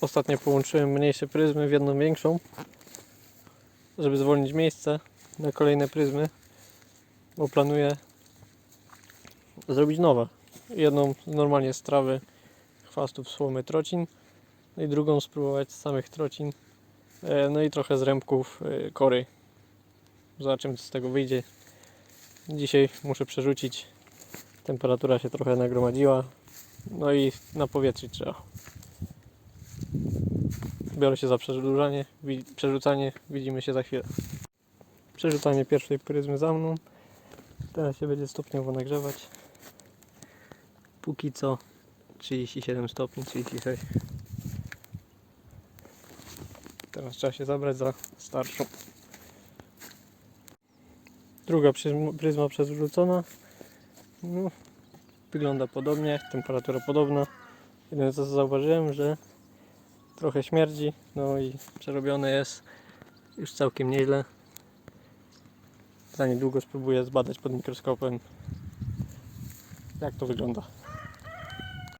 ostatnio połączyłem mniejsze pryzmy w jedną większą, żeby zwolnić miejsce na kolejne pryzmy, bo planuję zrobić nowe. Jedną normalnie z trawy, chwastów, słomy, trocin no i drugą spróbować z samych trocin, e, no i trochę z rębków e, kory. Zobaczymy co z tego wyjdzie. Dzisiaj muszę przerzucić, temperatura się trochę nagromadziła, no i na powietrze trzeba. Biorę się za przerzucanie, przerzucanie, widzimy się za chwilę. Przerzucanie pierwszej pryzmy za mną. Teraz się będzie stopniowo nagrzewać. Póki co 37 stopni, 36. Teraz trzeba się zabrać za starszą. Druga pryzm- pryzma przewrócona. No, wygląda podobnie, temperatura podobna. Jedyne co zauważyłem, że trochę śmierdzi, no i przerobione jest już całkiem nieźle. Za niedługo spróbuję zbadać pod mikroskopem jak to wygląda.